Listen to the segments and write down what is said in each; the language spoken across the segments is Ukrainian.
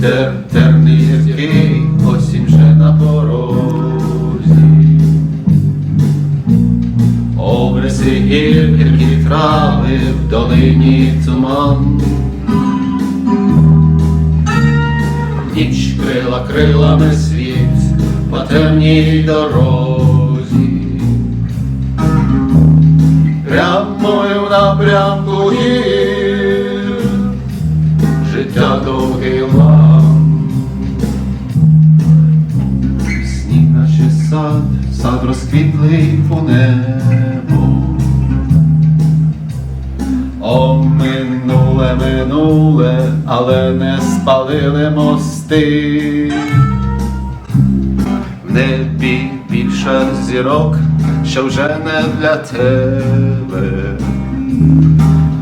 Тер, терний гіркий, осінь вже на порозі. Обриси гір, гіркі трави, в долині туман. Ніч крила крилами світ по темній дорозі. Прямою напрямку сад, сад розквітлий у небо. О, минуле, минуле, але не спалили мости. В небі більше зірок, що вже не для тебе.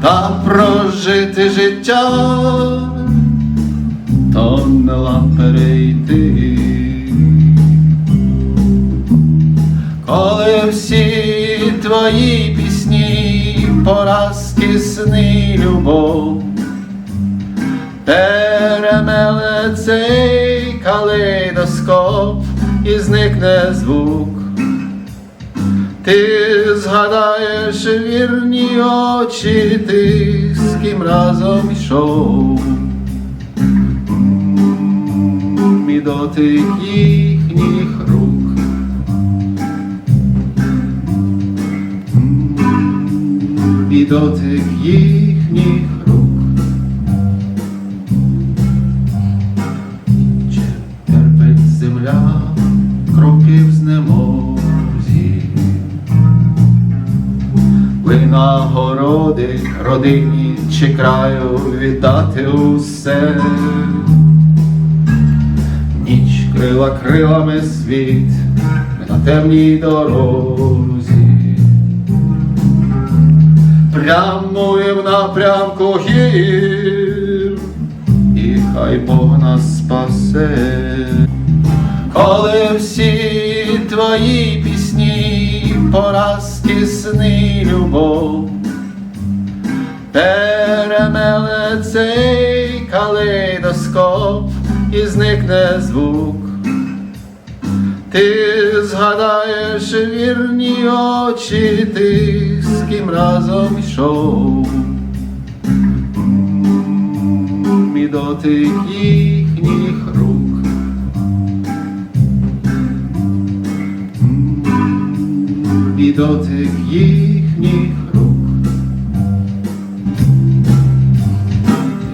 Та прожити життя, то не перейти. Коли всі твої пісні, поразки, сни, любов, перемеле цей калейдоскоп і зникне звук. Ти згадаєш вірні очі, ти з ким разом йшов. І дотик їхніх рук. Дотик їхніх рук. Чи терпить земля кроків знемозі, винагороди родині чи краю віддати усе. Ніч крила крилами світ, на темній дорозі. Прямує в напрямку гір, і хай Бог нас спасе, коли всі твої пісні, поразки, сни, любов, перемеле цей калейдоскоп і зникне звук. Ти згадаєш вірні очі, ти з ким разом йшов. І дотик їхніх рук. І дотик їхніх